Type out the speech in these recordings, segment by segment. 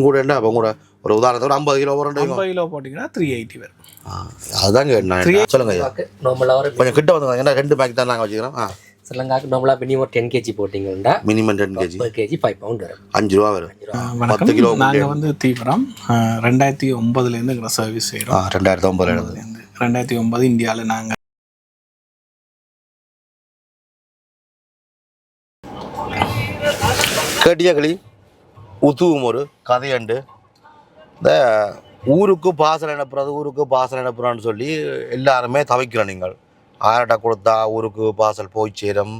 கூட என்ன அப்போ கூட ஒரு உதாரணத்துக்கு ஒரு ஐம்பது கிலோ போகிறேன் ஐம்பது கிலோ போட்டிங்கன்னா த்ரீ எயிட்டி வரும் அதுதாங்க நான் சொல்லுங்க ஐயா நார்மலாக ஒரு கொஞ்சம் கிட்ட வந்து ஏன்னா ரெண்டு பேக் தான் நாங்கள் வச்சுக்கிறோம் ஆ ஸ்ரீலங்காக்கு நார்மலாக மினிமம் டென் கேஜி போட்டிங்கன்னா மினிமம் ரெண்டு கேஜி ஒரு கேஜி ஃபைவ் பவுண்ட் வரும் அஞ்சு ரூபா வரும் வணக்கம் கிலோ நாங்கள் வந்து தீவிரம் ரெண்டாயிரத்தி ஒன்பதுலேருந்து எங்களை சர்வீஸ் செய்கிறோம் ரெண்டாயிரத்தி ஒம்பதுல எழுது ரெண்டாயிரத்தி ஒன்பது இந்தியாவில் நாங்கள் கேட்டியா களி உத்துவும் ஒரு கதையண்டு. இந்த ஊருக்கு பாசல் அனுப்புறது ஊருக்கு பாசல் அனுப்புறான்னு சொல்லி எல்லாருமே தவிக்கிறோம் நீங்கள். ஆயிரட்டா கொடுத்தா ஊருக்கு பாசல் போய் சேரும்.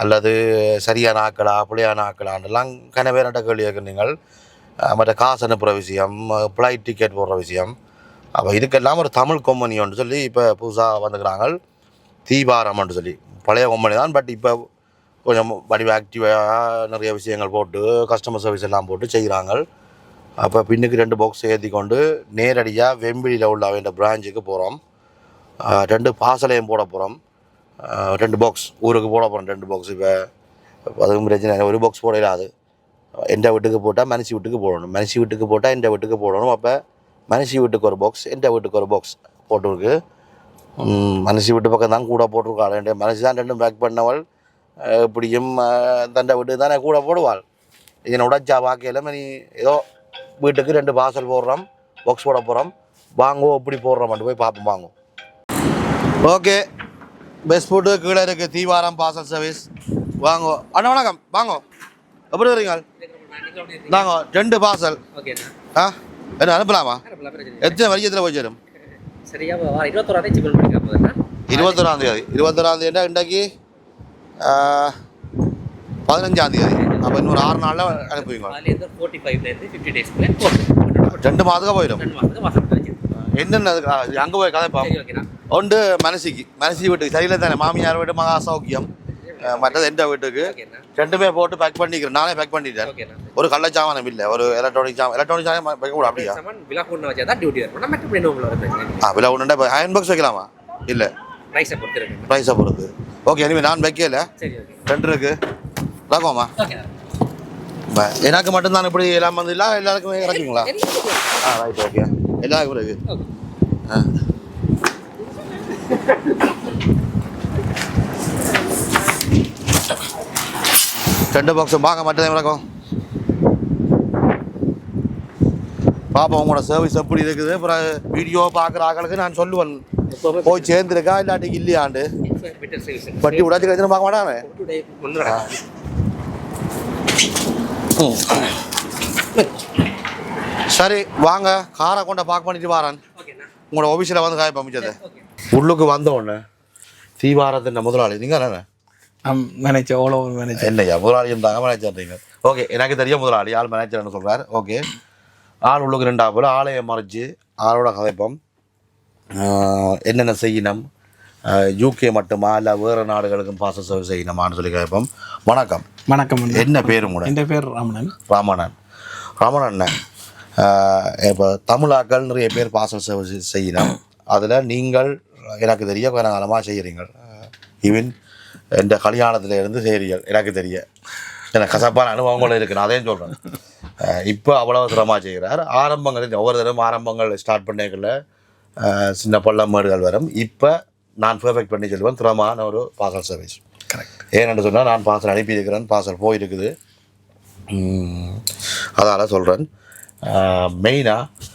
அல்லது சரியான ஆக்களா பிள்ளையான ஆக்களான்லாம் கன பேர்கிட்ட கேள்வி கேட்குற நீங்கள். மற்ற காசு அனுப்புகிற விஷயம் ஃப்ளைட் டிக்கெட் போடுற விஷயம். அப்போ இதுக்கெல்லாம் ஒரு தமிழ் கொம்பனி ஒன்று சொல்லி இப்போ புதுசாக வந்துக்கிறாங்க. தீபாரம்னு சொல்லி. பழைய கொம்பனி தான் பட் இப்போ கொஞ்சம் வடிவ ஆக்டிவாக நிறைய விஷயங்கள் போட்டு கஸ்டமர் சர்வீஸ் எல்லாம் போட்டு செய்கிறாங்க அப்போ பின்னுக்கு ரெண்டு பாக்ஸ் ஏற்றி கொண்டு நேரடியாக வெம்பிலியில் உள்ள அவங்க பிரான்ச்சுக்கு போகிறோம் ரெண்டு பாசலையும் போட போகிறோம் ரெண்டு பாக்ஸ் ஊருக்கு போட போகிறோம் ரெண்டு பாக்ஸ் இப்போ. அதுவும் பிரச்சனை ஒரு பாக்ஸ் போட இல்லாது எந்த வீட்டுக்கு போட்டால் மனசி வீட்டுக்கு போடணும். மனசி வீட்டுக்கு போட்டால் எந்த வீட்டுக்கு போடணும். அப்போ மனசி வீட்டுக்கு ஒரு பாக்ஸ் எந்த வீட்டுக்கு ஒரு பாக்ஸ் போட்டுருக்கு. மனசி வீட்டு பக்கம் தான் கூட போட்டிருக்காள். ரெண்டு மனசி தான் ரெண்டும் பேக் பண்ணவள். இப்படியும் தண்டை வீட்டுக்கு தானே கூட போடுவாள் இதனை உடைச்சா வாக்கையில் நீ ஏதோ வீட்டுக்கு ரெண்டு பார்சல் போடுறோம் பாக்ஸ் போட போகிறோம் வாங்கோ இப்படி போடுறோம் போய் பார்ப்போம் வாங்கோ ஓகே பெஸ்ட் ஃபுட்டு கீழே இருக்குது தீவாரம் பார்சல் சர்வீஸ் வாங்கோ அண்ணா வணக்கம் வாங்கோ எப்படி வரீங்க நாங்க ரெண்டு பார்சல் ஆ என்ன அனுப்பலாமா எத்தனை வரையத்தில் போய் சேரும் சரியா வர இருபத்தோராம் தேதி சிக்கன் பண்ணிக்க போதுண்ணா இருபத்தொராம் தேதி இருபத்தொராம் தேதி இன்றைக்கு பதினஞ்சாம் தேதி. அப்போ இன்னொரு ஆறு நாளில் அனுப்புவீங்க. அதுலேருந்து ஃபோர்ட்டி ஃபைவ்லேருந்து ஃபிஃப்டி டேஸ்க்குள்ளே போட்டு ரெண்டு மாதத்துக்கு போயிடும். என்னென்ன அங்கே போய் ஓகேண்ணா ஒன்று மனசிக்கு. மனசி வீட்டுக்கு. சரியில்லை தானே? மாமியார் வீட்டு மகா சௌக்கியம். மற்றது எந்த வீட்டுக்கு? ரெண்டுமே போட்டு பேக் பண்ணிக்கிறேன். நானே பேக் பண்ணிட்டேன். ஒரு கள்ள சாமானம் இல்லை. ஒரு எலக்ட்ரானிக் சாமான் எலக்ட்ரானிக் சாமான் வைக்க கூட அப்படியா? விழா கொண்டு வச்சா தான் டியூட்டி வரும். ஆ விலை இப்போ அயன் பாக்ஸ் வைக்கலாமா? இல்லை. ரைஸை பொறுத்து ப்ரைஸை பொறுத்து. ஓகே இனிமேல் நான் வைக்கல. ரெண்டு இருக்கு. ஓகேண்ணா எனக்கு மட்டும்தான் இப்படி எல்லாம் வந்து இல்லை எல்லாருக்குமே இறக்குங்களா ஆ ரைட் ஓகே எல்லாருக்கும் இருக்கு. ஆ. ரெண்டு பாக்ஸும் வாங்க மட்டும் வணக்கம். பாப்போம் உங்களோட சர்வீஸ் எப்படி இருக்குது? அப்புறம் வீடியோ பார்க்குற ஆக்களுக்கு நான் சொல்லுவேன். போய் சேர்ந்துருக்கா இல்லாட்டி இல்லையாண்டு? கழிச்சு பார்க்க மாட்டானே? டுடே முன்னூறு சரி வாங்க. காரை கொண்ட பார்க் பண்ணிட்டு வரேன். உங்களோட ஆஃபீஸில் வந்து காய பமிச்சது. உள்ளுக்கு வந்த உடனே தீவாரத்தின் முதலாளி நீங்கள் என்ன மேனேஜர் ஓலோ மேனேஜர் என்னையா முதலாளி இருந்தாங்க மேனேஜர்ன்றீங்க ஓகே எனக்கு தெரியும் முதலாளி ஆள் மேனேஜர்னு சொல்கிறார் ஓகே ஆள் உள்ளுக்கு ரெண்டாப்புல ஆளையை மறைச்சு ஆளோட கதைப்போம். என்னென்ன செய்யணும்? யூகே மட்டுமா? இல்லை வேறு நாடுகளுக்கும் பாச சர்வீஸ் செய்யணுமான்னு சொல்லி கேட்போம். வணக்கம். வணக்கம். என்ன பேர் கூட என் பேர் ரமணன் ராமணன் ராமணன் இப்போ தமிழாக்கள் நிறைய பேர் பாசல் சர்வீஸ் செய்யணும். அதில் நீங்கள் எனக்கு தெரிய கொஞ்ச காலமாக செய்கிறீங்க ஈவன் இந்த கல்யாணத்துல இருந்து செய்கிறீர்கள் எனக்கு தெரிய. எனக்கு கசப்பான அனுபவங்களும் இருக்குது நான் அதையும் சொல்கிறேன் இப்போ அவ்வளோ சிரமமாக செய்கிறார் ஆரம்பங்கள் ஒவ்வொரு தடவை ஆரம்பங்கள் ஸ்டார்ட் பண்ணிக்கல சின்ன பள்ளம் மேடுகள் வரும். இப்போ நான் பெர்ஃபெக்ட் பண்ணி சொல்லுவேன். திறமான ஒரு பாசல் சர்வீஸ் கரெக்ட் ஏனென்று சொன்னால் நான் பார்சல் அனுப்பியிருக்கிறேன். பார்சல் போயிருக்குது. அதால் சொல்கிறேன் மெயினாக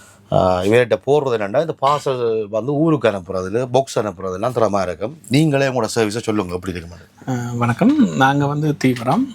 இவர்கிட்ட போடுறது என்னென்னா இந்த பார்சல் வந்து ஊருக்கு அனுப்புறதுல பாக்ஸ் அனுப்புறதுலாம் திறமா இருக்கும். நீங்களே உங்களோட சர்வீஸை சொல்லுங்கள் எப்படி இருக்க மாட்டேன் வணக்கம். நாங்கள் வந்து தீவிரம்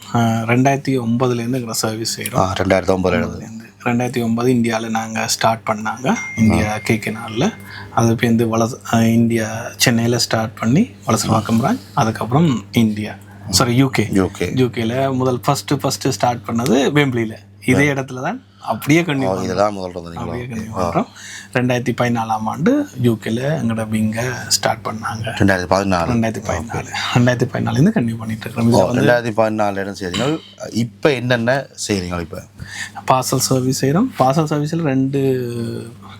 ரெண்டாயிரத்தி ஒம்பதுலேருந்து எங்களை சர்வீஸ் செய்கிறோம் ரெண்டாயிரத்தி ஒம்பதுல எழுது ரெண்டாயிரத்தி ஒம்பது இந்தியாவில் நாங்கள் ஸ்டார்ட் பண்ணாங்க இந்தியா கேகே நாளில் அது பேருந்து வளச இந்தியா சென்னையில் ஸ்டார்ட் பண்ணி வலசரவாக்கம் பிரான்ச் அதுக்கப்புறம் இந்தியா. சாரி யூகே ஓகே யூகேல முதல் ஃபஸ்ட்டு ஃபஸ்ட்டு ஸ்டார்ட் பண்ணது வெம்பிளியில் இதே இடத்துல தான் அப்படியே கண்டினியூ இதெல்லாம் கண்டினியூ பண்ணுறோம் ரெண்டாயிரத்தி பதினாலாம் ஆண்டு யூகேல எங்களோட விங்கை ஸ்டார்ட் பண்ணாங்க. ரெண்டாயிரத்தி பதினாலு. ரெண்டாயிரத்தி பதினாலு. ரெண்டாயிரத்தி பதினாலேருந்து கண்டினியூ பண்ணிட்டு வந்து ரெண்டாயிரத்தி பதினாலு இடம் செய்கிறீங்க இப்போ என்னென்ன செய்கிறீங்க இப்போ? பார்சல் சர்வீஸ் செய்கிறோம் பார்சல் சர்வீஸில் ரெண்டு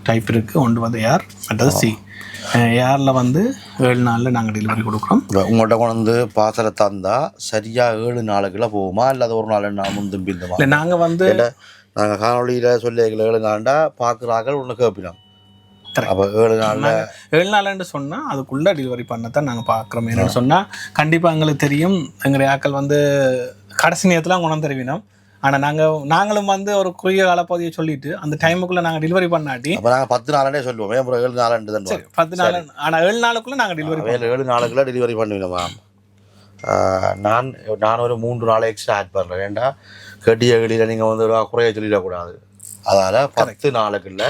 டைப் இருக்குது ஒன்று வந்து ஏர் மற்றது சி ஏரில் வந்து ஏழு நாளில் நாங்கள் டெலிவரி கொடுக்குறோம். உங்கள்கிட்ட கொண்டு வந்து பார்சலை தந்தா சரியாக ஏழு நாளுக்குள்ள போகுமா? இல்லை அது ஒரு நாள் நாள் முந்தும் பிந்துமா இல்லை நாங்கள் வந்து நாங்கள் காணொலியில் சொல்லி ஏழு நாள்டா பார்க்குறாக்கள் ஒன்று கேட்பினோம். அப்போ ஏழு நாளில் ஏழு நாள்னு சொன்னால் அதுக்குள்ளே டெலிவரி பண்ணத்தான் நாங்கள் பார்க்குறோம். என்னன்னு சொன்னால் கண்டிப்பாக எங்களுக்கு தெரியும். எங்களுடைய ஆட்கள் வந்து கடைசி நேரத்தில் வந்து தருவினோம். ஆனால் நாங்கள் நாங்களும் வந்து ஒரு குறுகிய காலப்பகுதியை சொல்லிட்டு அந்த டைமுக்குள்ளே நாங்கள் டெலிவரி பண்ணாட்டி அப்போ நாங்கள் பத்து நாளே சொல்லுவோம். ஏன் ஏழு சரி பத்து நாள் ஆனால் ஏழு நாளுக்குள்ளே நாங்கள் டெலிவரி ஏழு நாளுக்குள்ள டெலிவரி பண்ணுவீங்கம்மா நான் நான் ஒரு மூன்று நாள் எக்ஸ்ட்ரா ஆட் பண்ணுறேன் ஏன்டா கட்டிய கடியில் நீங்கள் வந்து குறைய சொல்லிடக்கூடாது. அதால் பத்து நாளுக்குள்ள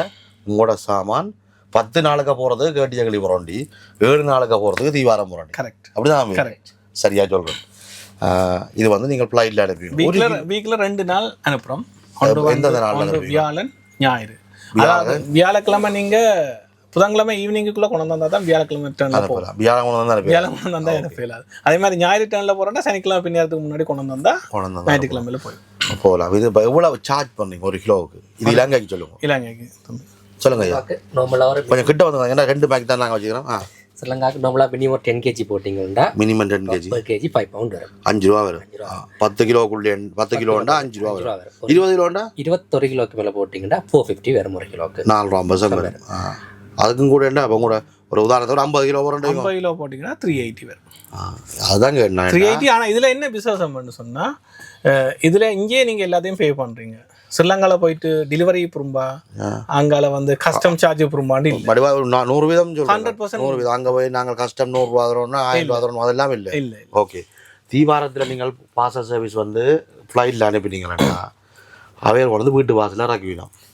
உங்களோட சாமான் பத்து நாளுக்கு போகிறது கேட்டிய களி புரண்டி ஏழு நாளுக்கு போகிறதுக்கு தீவாரம் புரண்டி கரெக்ட் அப்படிதான் கரெக்ட் சரியா சொல்கிறேன் இது வந்து நீங்கள் ஃப்ளைட்டில் அனுப்புவீங்க. வீக்கில் ரெண்டு நாள் அனுப்புகிறோம் எந்தெந்த அனுப்புவீங்க? வியாழன் ஞாயிறு. அதாவது வியாழக்கிழமை நீங்கள் புதன்கிழமை ஈவினிங்குள்ளே கொண்டு வந்தால் தான் வியாழக்கிழமை டேர்னில் அனுப்பலாம் வியாழன் தான் கொண்டு வந்தால் எனக்கு ஃபெயில் ஆகுது அதே மாதிரி ஞாயிறு டேர்னில் போகிறோன்னா சனிக்கிழமை பின்னேறதுக்கு முன்னாடி கொண்டு வந்தா கொண்டு வந்து ஞாயிற்றுக்கிழமையில போய் போகலாம். இது எவ்வளோ சார்ஜ் பண்ணுறீங்க ஒரு கிலோவுக்கு? இது இலங்கைக்கு சொல்லுங்க. இலங்கைக்கு. சொல்லுங்க ஐயா. நார்மலாக ஒரு கொஞ்சம் கிட்ட வந்து ஏன்னா ரெண்டு பேக் தான் நாங்கள் வச்சுக்கிறோம். ஆ. ஸ்ரீலங்காவுக்கு நார்மலாக மினிமம் டென் கேஜி போட்டிங்கன்னா மினிமம் ரெண்டு கேஜி ஒரு கேஜி ஃபைவ் பவுண்ட் வரும். அஞ்சு ரூபா வரும். பத்து கிலோக்குள்ளே பத்து கிலோண்டா அஞ்சு ரூபா அஞ்சு ரூபா வரும். வரும் இருபது கிலோண்டா? இருபத்தொரு கிலோக்கு மேலே போட்டிங்கன்னா ஃபோர் ஃபிஃப்டி வரும் ஒரு கிலோக்கு. நாலு ரூபா ஐம்பது வரும். ஆ. அதுக்கும் கூட என்ன அப்போ கூட ஒரு உதாரணத்தோட ஐம்பது கிலோ வரும் ஐம்பது கிலோ போட்டிங்கன்னா த்ரீ எயிட்டி வரும். அதுதான் கேட்டேன் த்ரீ எயிட்டி ஆனால் இதில் என்ன விசேஷம்னு சொன்னால் இதில் இங்கேயே நீங்கள் எல்லாத்தையும் பே பண்ணுறீங்க ஸ்ரீலங்காவில் போயிட்டு டெலிவரி புறம்பா அங்கால வந்து கஸ்டம் சார்ஜ் புறம்பாண்டு இல்லை. நூறு வீதம் சொல்றேன் 100% நூறு வீதம். அங்கே போய் நாங்கள் கஷ்டம் நூறுரூவா தரோம்னா ஆயிரம் ரூபா தரோம் அதெல்லாம் இல்லை. இல்லை ஓகே தீவாரத்தில் நீங்கள் பாச சர்வீஸ் வந்து ஃப்ளைட்டில் அனுப்பினீங்கன்னா அவையர் வந்து வீட்டு வாசலில் இறக்குவினோம் எப்போ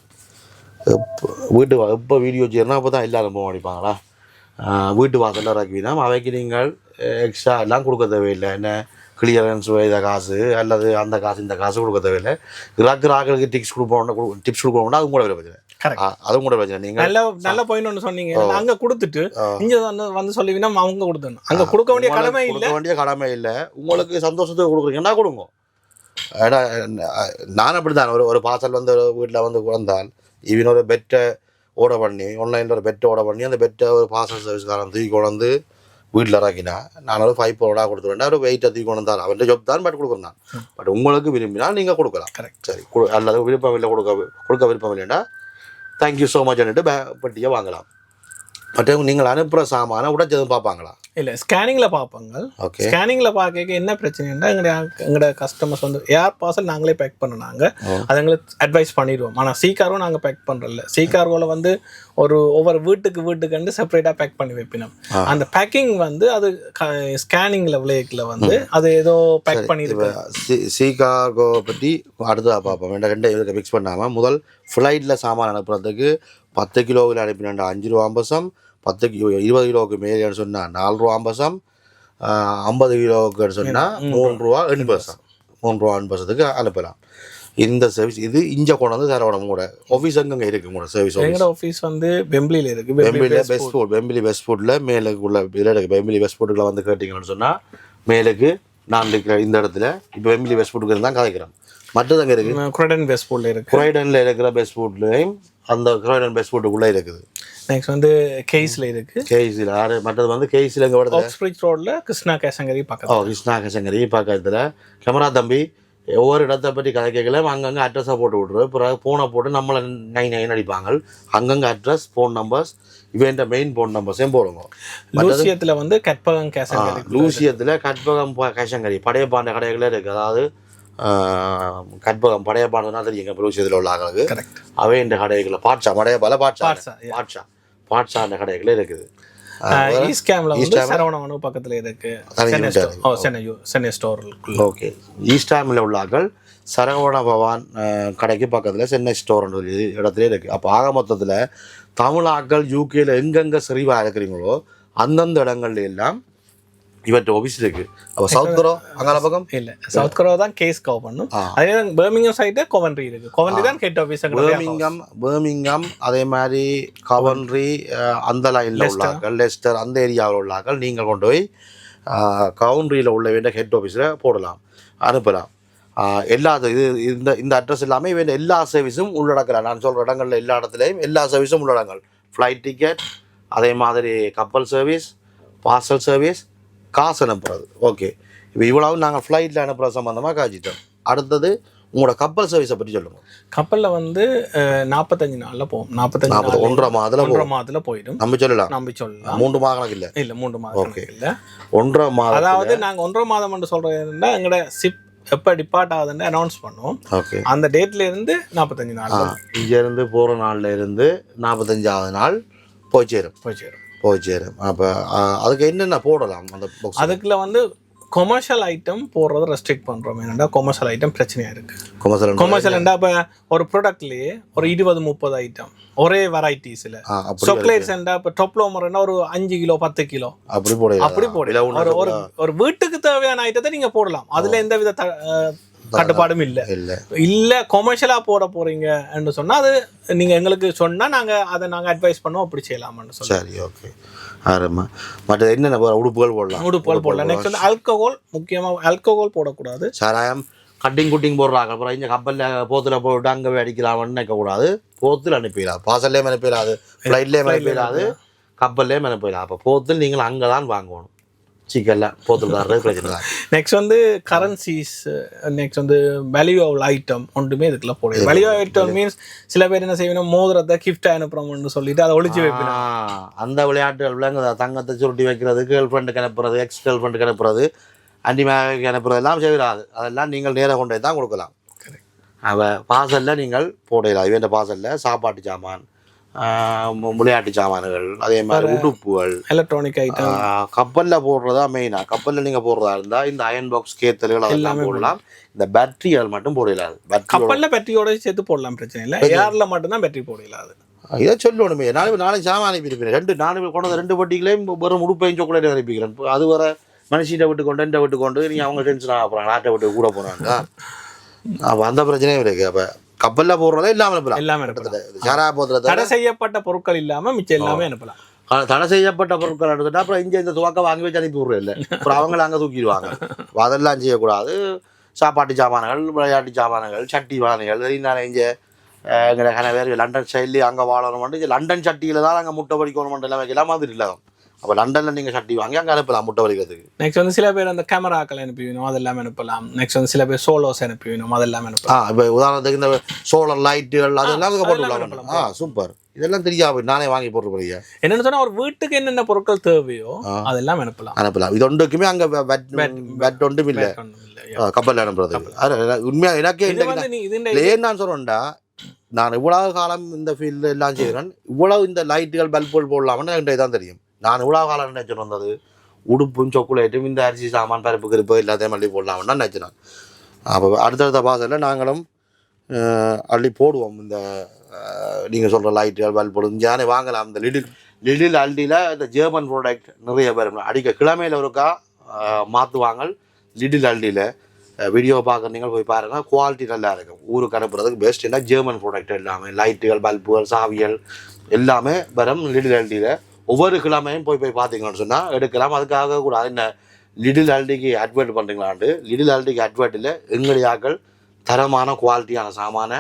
வீட்டு வா எப்போ வீடியோ செய்யணும் அப்போ தான் எல்லாரும் போக அடிப்பாங்களா வீட்டு வாசலில் இறக்குவினோம் அவைக்கு நீங்கள் எக்ஸ்ட்ரா எல்லாம் கொடுக்க தேவையில்லை. என்ன கிளியரன்ஸ் இதை காசு அல்லது அந்த காசு இந்த காசு கொடுக்க தேவையில்லை. இறக்குற ஆக்களுக்கு டிப்ஸ் கொடுப்போம் டிப்ஸ் கொடுக்கணும்னா அது கூட பிரச்சனை. அதுவும் கூட பிரச்சனை. நீங்கள் நல்ல நல்ல பாயிண்ட் ஒன்று சொன்னீங்க. அங்க கொடுத்துட்டு இங்க வந்து சொல்லுவீங்கன்னா அவங்க கொடுத்தணும் அங்க கொடுக்க வேண்டிய கடமை இல்லை. கொடுக்க வேண்டிய கடமை இல்லை. உங்களுக்கு சந்தோஷத்துக்கு கொடுக்குறீங்கன்னா கொடுங்க. நான் அப்படி தான் ஒரு ஒரு பார்சல் வந்து வீட்டில் வந்து வந்தால் ஈவன் ஒரு பெட்டை ஆர்டர் பண்ணி ஆன்லைனில் ஒரு பெட்டை ஆர்டர் பண்ணி அந்த பெட்டை ஒரு பார்சல் சர்வீஸ்காரன் தூக்கி கொண்டு வந்து வீட்டில் இறக்கினா நான் ஒரு ஃபைவ் பவுடா கொடுத்துருவேன். ஒரு வெயிட்டை தூக்கி கொண்டு வந்தார் அவர்கிட்ட ஜாப் தான் பட் கொடுக்குறேன் நான். பட் உங்களுக்கு விரும்பினால் நீங்கள் கொடுக்கலாம். கரெக்ட் சரி அல்லது விருப்பம் இல்லை கொடுக்க கொடுக்க விருப்பம் இல்லைன்னா தேங்க்யூ ஸோ மச்ன்னுட்டு பே பெட்டியை வாங்கலாம். பட் நீங்கள் அனுப்புகிற சாமானை உடைச்சதும் பார்ப்பாங்களா? இல்ல ஸ்கேனிங்ல பார்ப்பாங்க. ஓகே. ஸ்கேனிங்ல பார்க்க என்ன பிரச்சனைன்னா எங்களுடைய எங்களோட கஸ்டமர்ஸ் வந்து ஏர் பார்சல் நாங்களே பேக் பண்ணுனாங்க. அது எங்களுக்கு அட்வைஸ் பண்ணிடுவோம். ஆனால் சி கார்வும் நாங்கள் பேக் பண்ணுறல சி கார்வோவில் வந்து ஒரு ஒவ்வொரு வீட்டுக்கு வீட்டுக்கு வந்து செப்பரேட்டாக பேக் பண்ணி வைப்பினோம். அந்த பேக்கிங் வந்து அது ஸ்கேனிங்ல விளையக்கில் வந்து அது ஏதோ பேக் பண்ணியிருக்கு. சி சி கார்கோ பற்றி அடுத்ததாக பார்ப்போம். ரெண்டு ரெண்டு இதுக்கு மிக்ஸ் பண்ணாமல் முதல் ஃப்ளைட்டில் சாமான் அனுப்புறதுக்கு பத்து கிலோவில் அனுப்பினா அஞ்சு ரூபா அம்பசம் பத்து கிலோ இருபது கிலோவுக்கு மேலேன்னு சொன்னால் நாலு ரூபா அம்பசம் ஐம்பது கிலோவுக்கு சொன்னால் மூணு ரூபா எண்பசம் மூணு ரூபா எண்பசத்துக்கு அனுப்பலாம். இந்த சர்வீஸ் இது இங்கே கொண்டு வந்து தரவணும் கூட ஆஃபீஸ் அங்கங்கே இருக்கு கூட சர்வீஸ் எங்களோட ஆஃபீஸ் வந்து பெம்பிளியில் இருக்கு. பெம்பிளியில் பெஸ்ட் ஃபுட் பெம்பிலி பெஸ்ட் ஃபுட்டில் மேலுக்கு உள்ள இதில் இருக்குது பெம்பிலி பெஸ்ட் ஃபுட்டுக்குள்ள வந்து கேட்டிங்கன்னு சொன்னால் மேலுக்கு நான் இருக்கிற இந்த இடத்துல இப்போ வெம்பிலி பெஸ்ட் ஃபுட்டுக்கு தான் கதைக்கிறேன் மற்றது அங்கே இருக்குது குரடன் பெஸ்பூலில் இருக்கு. குரைடனில் இருக்கிற பெஸ்ட் ஃபுட்லேயும் அந்த குரைடன் பெஸ்ட் ஃபுட்டுக்குள்ளே இருக்குது. நெக்ஸ்ட் வந்து கேஸில் இருக்கு. கேசியில் ஆறு மற்றது வந்து கேசியில் எங்கள் இடத்துல ஆக்ஸ்பிரிட்ஜ் ரோட்ல கிருஷ்ணா கேசங்கரி ஓ பக்கத்தில் கிருஷ்ணா கசங்கரி பக்கத்தில். கேமரா தம்பி ஒவ்வொரு இடத்த பற்றி கதை கேட்கல அங்கங்கே அட்ரஸாக போட்டு விட்ரு பிறகு ஃபோனை போட்டு நம்மளை நைன் நைன் அடிப்பாங்க. அங்கங்கே அட்ரஸ் ஃபோன் நம்பர்ஸ் இவன்ட மெயின் ஃபோன் நம்பர்ஸையும் போடுங்க லூசியத்துல வந்து கற்பகம் கேசங்கரி லூசியத்தில் கற்பகம் ப- கசங்கரி படையப்பாண்ட கடைகளே இருக்குது அதாவது கற்பகம் படையப்பாண்டனா தெரியுங்க இப்போ லூசியத்தில் உள்ள ஆளுக்கு கரெக்ட் அவை இந்த கடைகளில் பாட்சா படையப்பால பாட்சா பாட்சா, yeah. பாட்சா பாட்சா அந்த கடைகளே இருக்குது. ஈஸ்ட் கேம்ல வந்து சரவணவனு பக்கத்துல இருக்கு. சென்னை சென்னை ஸ்டோருக்குள்ள ஓகே ஈஸ்டாமில் உள்ள ஆட்கள் சரவண பவான் கடைக்கு பக்கத்தில் சென்னை ஸ்டோர்னு ஒரு இடத்துல இருக்குது அப்போ ஆக மொத்தத்தில் தமிழ் ஆட்கள் யூகேல எங்கெங்கே செறிவாக இருக்கிறீங்களோ அந்தந்த இடங்கள்ல எல்லாம் இவற்றை ஆஃபீஸ் இருக்குது அப்போ சவுத்ரோ அங்கால பக்கம் இல்ல சவுத் கொரியா தான் கேஸ் கவர் பண்ணும். அதே பர்மிங்கம் சைடு கோவன்ட்ரி இருக்கு. கோவன்ட்ரி தான் ஹெட் ஆஃபீஸ் பேர்மிங்கம் பேர்மிங்கம் அதே மாதிரி கவன்ட்ரி அந்த லைனில் உள்ள ஆட்கள் லெஸ்டர் அந்த ஏரியாவில் உள்ள ஆட்கள் நீங்கள் கொண்டு போய் கவுண்ட்ரியில் உள்ள வேண்டிய ஹெட் ஆஃபீஸில் போடலாம் அனுப்பலாம். எல்லா இது இந்த இந்த அட்ரஸ் எல்லாமே இவன் எல்லா சர்வீஸும் உள்ளடக்கலாம் நான் சொல்கிற இடங்கள்ல எல்லா இடத்துலையும் எல்லா சர்வீஸும் உள்ளடங்கல் ஃப்ளைட் டிக்கெட் அதே மாதிரி கப்பல் சர்வீஸ் பார்சல் சர்வீஸ் காசு அனுப்புறது. ஓகே இப்போ இவ்வளவு நாங்கள் ஃப்ளைட்டில் அனுப்புகிற சம்மந்தமாக காய்ச்சிட்டோம் அடுத்தது உங்களோட கப்பல் சர்வீஸை பற்றி சொல்லுங்க. கப்பல்ல வந்து நாற்பத்தஞ்சு நாள்ல போகும் நாற்பத்தஞ்சு ஒன்றரை மாதத்துல ஒன்றரை மாதத்துல போயிடும். நம்ம சொல்லலாம். நம்பி சொல்லலாம். மூன்று மாதம் இல்லை. இல்ல மூன்று மாதம் இல்ல. ஒன்றரை மாதம் அதாவது நாங்க ஒன்றரை மாதம் என்று சொல்றதுன்னா எங்களோட சிப் எப்ப டிபார்ட் ஆகுதுன்னு அனௌன்ஸ் பண்ணுவோம். ஓகே அந்த டேட்ல இருந்து நாற்பத்தஞ்சு நாள் இங்கேருந்து போகிற நாள்ல இருந்து நாற்பத்தஞ்சாவது நாள் போய் சேரும். போய் சேரும். போய் சேரும் அப்போ அதுக்கு என்னென்ன போடலாம் அந்த பாக்ஸ் அதுக்குள்ள வந்து கொமர்ஷியல் ஐட்டம் போடுறத ரெஸ்ட்ரிக்ட் பண்றோம். என்னடா கொமர்ஷியல் ஐட்டம் பிரச்சனையா இருக்கு. கொமசலன் கொமர்ஷியல்ண்டா இப்போ ஒரு ப்ராடக்ட்லயே ஒரு இருபது முப்பது ஐட்டம் ஒரே வெரைட்டிஸ்ல சாக்லேட்ஸ் இப்போ டொப்ளோமர்னா ஒரு அஞ்சு கிலோ பத்து கிலோ. அப்படி போடலாம். அப்படி போடலாம். ஒரு ஒரு வீட்டுக்கு தேவையான ஐட்டத்தை நீங்க போடலாம். அதுல எந்த வித கட்டுப்பாடும் இல்ல. இல்லை. இல்ல கொமர்ஷியலா போட போறீங்கன்னு சொன்னா அது நீங்க எங்களுக்கு சொன்னா நாங்க அதை நாங்க அட்வைஸ் பண்ணுவோம் அப்படி செய்யலாம்னு சொல்லுவோம் சரி ஓகே ஆரம்பா மற்ற என்னென்ன உடுப்புகள் போடலாம்? உடுப்புகள் போடலாம். நெக்ஸ்ட் வந்து ஆல்கஹால் முக்கியமா ஆல்கஹால் போடக்கூடாது. சாராயம் கட்டிங் குட்டிங் போடுறாங்க. அப்புறம் இங்கே கப்பலில் போத்தில் போட்டு அங்கே அடிக்கலாம்னு நினைக்கக்கூடாது போத்தில் அனுப்பிடலாம். பாசல்லையும் அனுப்பிடாது ஃப்ளைட்லேயும் அனுப்பிடாது கப்பல்லையும் அனுப்பிடலாம். அப்போ போத்தில் நீங்கள் அங்கே தான் வாங்கணும். சிக்கல்ல தான் நெக்ஸ்ட் வந்து கரன்சிஸ் நெக்ஸ்ட் வந்து வேல்யூபிள் ஐட்டம் ஒன்றுமே இதுக்குள்ள போடுது வேல்யூ ஐட்டம் மீன்ஸ் சில பேர் என்ன செய்யணும் மோதிரத்தை கிஃப்ட் அனுப்புறோம்னு சொல்லிட்டு அதை ஒளிச்சு வைப்பேன் அந்த விளையாட்டுகள் விளங்குதா தங்கத்தை சுருட்டி வைக்கிறது கேர்ள் ஃப்ரெண்டுக்கு அனுப்புறது எக்ஸ் கேர்ள் ஃப்ரெண்டுக்கு அனுப்புறது அண்டி மேக்கு அனுப்புறது எல்லாம் செய்யாது அதெல்லாம் நீங்கள் நேராக கொண்டு போய் தான் கொடுக்கலாம். அவ பாசலில் நீங்கள் போடலாம். இவன் பாசலில் சாப்பாட்டு சாமான் விளையாட்டு சாமான்கள் அதே மாதிரி உடுப்புகள். எலக்ட்ரானிக் ஐட்டம் கப்பலில் போடுறதா மெயினா கப்பலில் நீங்கள் போடுறதா இருந்தால் இந்த அயன் பாக்ஸ் கேத்தல்கள் அதெல்லாம் போடலாம். இந்த பேட்டரிகள் மட்டும் போடலாது கப்பல்ல பேட்டரியோட சேர்த்து போடலாம் பிரச்சனை இல்லை. ஏர்ல மட்டும்தான் பேட்டரி போடலாம் அது. இதை சொல்லணுமே. நாளை நாளை சாமான் அனுப்பியிருப்பேன் ரெண்டு நாலு கொண்டு ரெண்டு பட்டிகளையும் வெறும் உடுப்பையும் சாக்லேட் அனுப்பிக்கிறேன் அது வர மனுஷிட்ட விட்டு கொண்டு என்கிட்ட விட்டு கொண்டு நீ அவங்க டென்ஷன் ஆக போகிறாங்க நாட்டை விட்டு கூட போனாங்க அப்போ அந்த பிரச்சனையும் இருக்கு. அப்போ கப்பலில் போடுறதே இல்லாமல் அனுப்பலாம். எல்லாமே அனுப்பலாம். சாரா போதுல தடை செய்யப்பட்ட பொருட்கள் இல்லாம மிச்சம் எல்லாமே அனுப்பலாம். தடை செய்யப்பட்ட பொருட்கள் எடுத்துட்டா அப்புறம் இங்கே இந்த துவக்க வாங்கி வச்சு அனுப்பி விடுறேன் இல்லை அப்புறம் அவங்கள அங்கே தூக்கிடுவாங்க. அதெல்லாம் செய்யக்கூடாது. சாப்பாட்டு சாமான்கள் விளையாட்டு சாமான்கள் சட்டி பானைகள் நான் இங்கே எங்களை கணவர் லண்டன் ஸ்டைல்லி அங்கே வாழணும் லண்டன் சட்டியில் தான் அங்கே முட்டை படிக்கணும் எல்லாம் வைக்கலாம். மாதிரி இல்லை. அப்போ லண்டனில் நீங்கள் சட்டி வாங்கி அங்கே அனுப்பலாம் முட்டை படிக்கிறதுக்கு நெக்ஸ்ட் வந்து சில பேர் அந்த கேமராக்கள் அனுப்பி வேணும் அதெல்லாம் அனுப்பலாம். நெக்ஸ்ட் வந்து சில பேர் சோலோஸ் அனுப்பி வேணும் அதெல்லாம் ஆ அனுப்பலாம் இப்போ உதாரணத்துக்கு இந்த சோலார் லைட்டுகள் அதெல்லாம் போட்டு ஆ சூப்பர் இதெல்லாம் தெரியாது நானே வாங்கி போட்டு போறீங்க என்னன்னு சொன்னா ஒரு வீட்டுக்கு என்னென்ன பொருட்கள் தேவையோ அதெல்லாம் அனுப்பலாம். அனுப்பலாம். இது ஒன்றுக்குமே அங்கே வெட் ஒன்றும் இல்லை. கப்பலில் அனுப்புறது. உண்மையாக எனக்கே ஏன் நான் சொல்கிறேன்டா நான் இவ்வளவு காலம் இந்த ஃபீல்டு எல்லாம் செய்கிறேன் இவ்வளவு இந்த லைட்டுகள் பல்புகள் போடலாம்னு எனக்கு தான் தெரியும். நான் இவ்வளோ காலம் நினைச்சு வந்தது? உடுப்பும் சாக்லேட்டும் இந்த அரிசி சாமான் பருப்பு கருப்பு எல்லாத்தையும் அள்ளி போடலாம்னு தான் நினச்சினேன் அப்போ அடுத்தடுத்த பாசத்தில் நாங்களும் அள்ளி போடுவோம் இந்த நீங்கள் சொல்கிற லைட்டுகள் பல்பு இங்கே வாங்கலாம். இந்த லிடில் லிடில் அல்டியில் இந்த ஜெர்மன் ப்ராடக்ட் நிறைய பேர் அடிக்க கிழமையில் ஒருக்கா மாற்றுவாங்க லிடில் அல்டியில் வீடியோ பார்க்குறீங்க போய் பாருங்கள் குவாலிட்டி நல்லா இருக்கும். ஊருக்கு அனுப்புறதுக்கு பெஸ்ட் என்ன ஜெர்மன் ப்ராடக்ட் எல்லாமே லைட்டுகள் பல்புகள் சாவியல் எல்லாமே வரும் லிடில் அல்டியில் ஒவ்வொரு கிழமையும் போய் போய் பார்த்தீங்கன்னு சொன்னால் எடுக்கலாம். அதுக்காக கூட என்ன லிடில் அல்டிக்கு அட்வர்ட் பண்ணுறீங்களாண்டு லிடில் அல்டிக்கு அட்வர்ட்டில் எங்களுடைய ஆட்கள் தரமான குவாலிட்டியான சாமான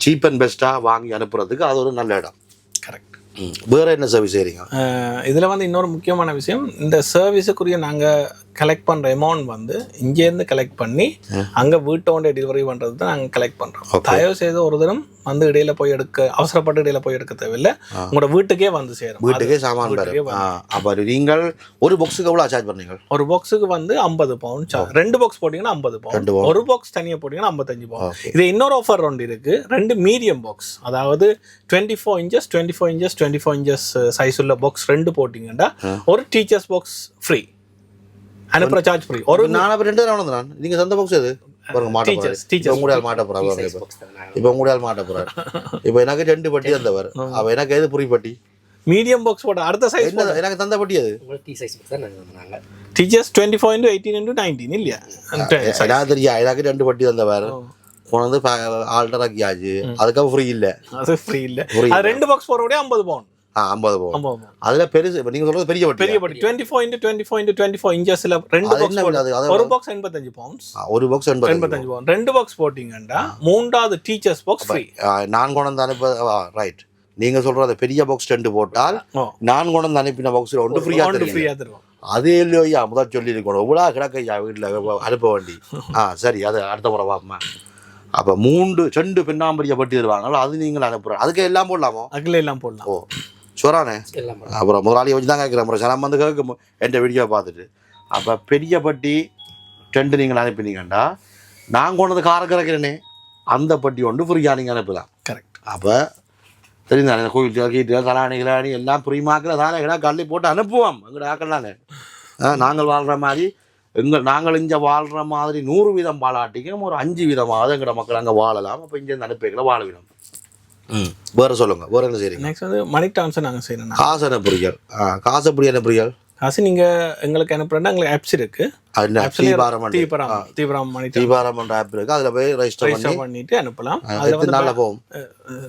சீப் அண்ட் பெஸ்ட்டாக வாங்கி அனுப்புறதுக்கு அது ஒரு நல்ல இடம். கரெக்ட் ம். வேற என்ன சர்வீஸ் செய்கிறீங்க இதுல வந்து இன்னொரு முக்கியமான விஷயம் இந்த சர்வீஸுக்குரிய நாங்க கலெக்ட் பண்ற அமௌண்ட் வந்து இங்கேருந்து கலெக்ட் பண்ணி அங்க வீட்டோட டெலிவரி பண்றது தான் நாங்க கலெக்ட் பண்றோம். தயவு செய்து ஒரு தினம் வந்து இடையில போய் எடுக்க அவசரப்பட்டு இடையில போய் எடுக்க தேவையில்லை. உங்களோட வீட்டுக்கே வந்து சேரும். வீட்டுக்கே சாமான் அப்போ நீங்கள் ஒரு பாக்ஸுக்கு எவ்வளோ சார்ஜ் பண்ணுறீங்க ஒரு பாக்ஸுக்கு வந்து ஐம்பது பவுண்ட் ரெண்டு பாக்ஸ் போட்டீங்கன்னா ஐம்பது ரெண்டு பவுண்ட். ஒரு பாக்ஸ் தனியா போட்டீங்கன்னா ஐம்பத்தஞ்சு பவுண்ட் ஓகே. இது இன்னொரு ஆஃபர் ஒன்று இருக்கு. ரெண்டு மீடியம் பாக்ஸ் அதாவது twenty four inches twenty four inches twenty four inches size உள்ள பாக்ஸ் ரெண்டு போட்டிங்கன்னா ஒரு டீச்சர்ஸ் பாக்ஸ் ஃப்ரீ அனுப்புற சார்ஜ் ஃப்ரீ ஒரு நான் அப்போ ரெண்டு தான் நான். நீங்கள் சொந்த பாக்ஸ் எது? பாருங்க மாட்ட teachers. இப்போ உங்களுடைய மாட்ட போகிறாங்க இப்போ. உங்களுடைய மாட்ட போகிறார் இப்போ எனக்கு ரெண்டு பட்டி தந்தவர் அப்போ எனக்கு எது புரி பட்டி? மீடியம் பாக்ஸ் போட்ட அடுத்த சைஸ் என்ன எனக்கு தந்த பட்டி அது உங்களுக்கு டி சைஸ் தான் நாங்கள் tea chests twenty four into eighteen into nineteen இல்லையா எனக்கு தெரியா எனக்கு ரெண்டு பட்டி தந்தவர். கொண்டு வந்து ஆல்டர் ஆக்கியாச்சு. அதுக்கப்புறம் ஃப்ரீ இல்லை. அது ஃப்ரீ இல்ல. ரெண்டு பாக்ஸ் போறோடய ஐம்பது பவுண்ட் ஆ ஐம்பது. அதில் பெருசு இப்போ நீங்கள் சொல்கிறது பெரிய பட்டி பெரிய பட்டி. Twenty four into twenty four into twenty four இன்ச்சஸ்ல ரெண்டு பாக்ஸ் ஒரு பாக்ஸ் எண்பத்தஞ்சு பவுண்ட்ஸ் ஒரு பாக்ஸ் எண்பது எண்பத்தஞ்சு பவுண்ட் ரெண்டு பாக்ஸ் போட்டீங்கன்னா மூன்றாவது டீச்சர்ஸ் பாக்ஸ் ஃப்ரீ நான் கொண்டு அனுப்ப ரைட் நீங்கள் சொல்கிற அந்த பெரிய பாக்ஸ் ரெண்டு போட்டால் நான் கொண்டு வந்து அனுப்பின பாக்ஸில் ஒன்று ஃப்ரீயாக ஃப்ரீயா தருவோம். அதே இல்லையா? முதல் சொல்லி இருக்கணும் இவ்வளோ கிடக்கையா வீட்டில்? அனுப்ப வேண்டி. ஆ சரி அது அடுத்த முறை வாப்பா அப்போ மூன்று ரெண்டு பெண்ணாம்பரிய பட்டி தருவாங்களோ அது நீங்கள் அனுப்புகிறோம் அதுக்கு எல்லாம் போடலாமோ? அகில எல்லாம் போடலாம். ஓ. பண்ணலாம். அப்புறம் முதலாளியை வச்சு தான் கேட்குறேன். அப்புறம் சிலம் வந்து கேட்கும். என் வீடியோ பார்த்துட்டு. அப்போ பெரிய பட்டி டென்ட் நீங்கள் அனுப்பினீங்கண்டா நான் கொண்டது கார கறக்கிறேனே அந்த பட்டி ஒன்று ஃப்ரீயாக நீங்கள் அனுப்பலாம் கரெக்ட் அப்போ தெரியுதானே இந்த கோயில் கீட்டு கலாணி கிளாணி எல்லாம் புரியுமாக்கில் தானே எல்லாம் கல்லி போட்டு அனுப்புவோம்? எங்கட ஆக்கள் தானே ஆ, நாங்கள் வாழ்கிற மாதிரி எங்கள் நாங்கள் இங்கே வாழ்கிற மாதிரி நூறு வீதம் வாழாட்டிக்கும் ஒரு அஞ்சு வீதமாவது எங்கட மக்கள் அங்கே வாழலாம். அப்போ இங்கே அனுப்பிக்கல வாழ வீதம் ம் வேறு சொல்லுங்கள் வேறு என்ன செய்றீங்க? நெக்ஸ்ட் வந்து மணி ட்ரான்ஸ்ஃபர் நாங்கள் செய்யணும் காசு அனுப்புறீர்கள் ஆ காசு எப்படி அனுப்புறீர்கள் காசு நீங்கள் எங்களுக்கு அனுப்புறேன்னா எங்களுக்கு ஆப்ஸ் இருக்கு. என்ன தீபாரம் தீபரம் தீபரம் மணி தீபாரம் ஆப் இருக்கு. அதில் போய் ரெஜிஸ்டர் பண்ணி ரெஜிஸ்டர் பண்ணிட்டு அனுப்பலாம். அதில் எத்தனை நாளில் போகும்?